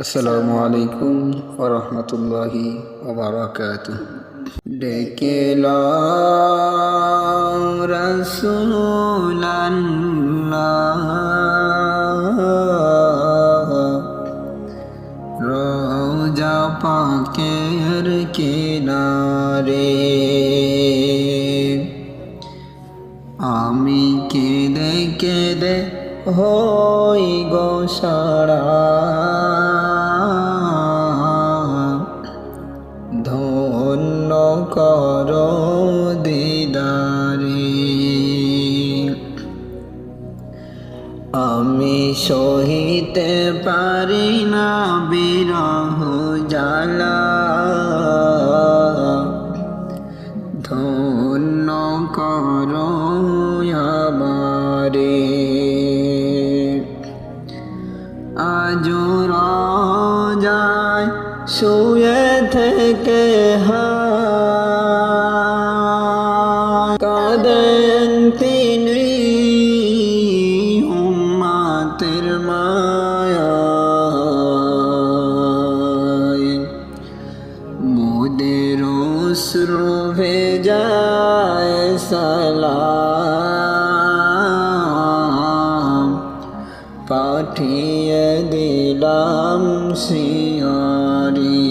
আসসালামু আলাইকুম ওরহমতুল্লাহি ওবরাকাত ডেকে রোজা পাকের কিনারে আমি কেঁদে কেঁদে হই গো সারা আমি সহিতে পারি না বিরহ জ্বালা। ধন্য কর আমারে। আজ যায় শুয়ে থেকে কাদেন উম্মাতের মায়ায় মোদের অশ্রু ভেজায় সালাম। পাঠিয়ে দিলাম শিয়ারি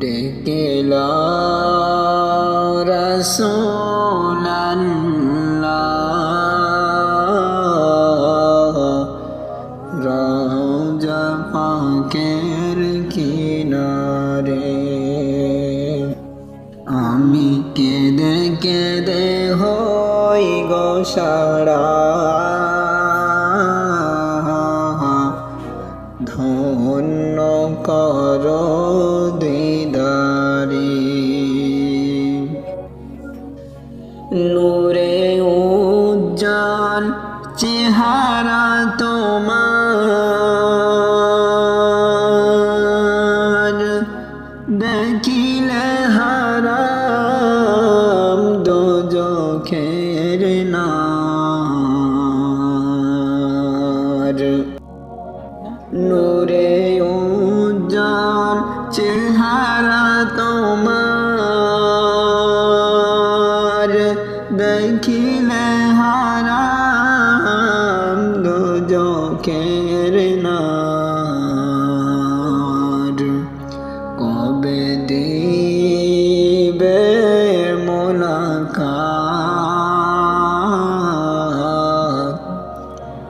ডেকেলা রসোল্লাহ সারা। ধন্য কর দিদারি। নূরে উজ্জ্বল চেহারা তোমার নূরে উজ্জ্বল চেহারা তোমার। দেখিলে হারাম দোজখের নার। কবে দিবে মোলাকাত?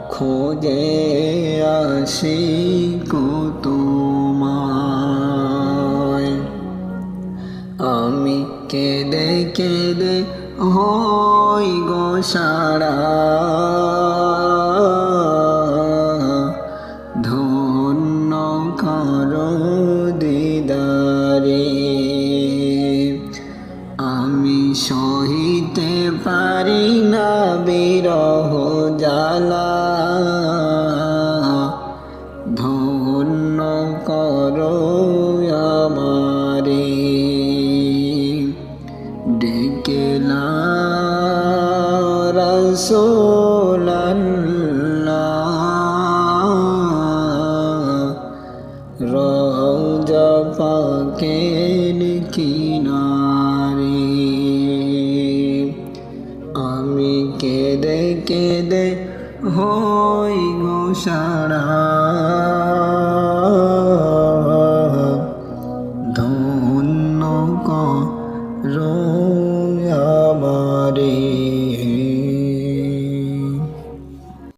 খোঁজে আসি তোমায়। আমি কেঁদে কেঁদে হই গো সারা। ধন্য কর দিদারে। আমি সহিতে পারি না বিরহ। রওজা পাকের কিনারে আমি কেঁদে কেঁদে হই গো সারা। ধন্য করো আমারে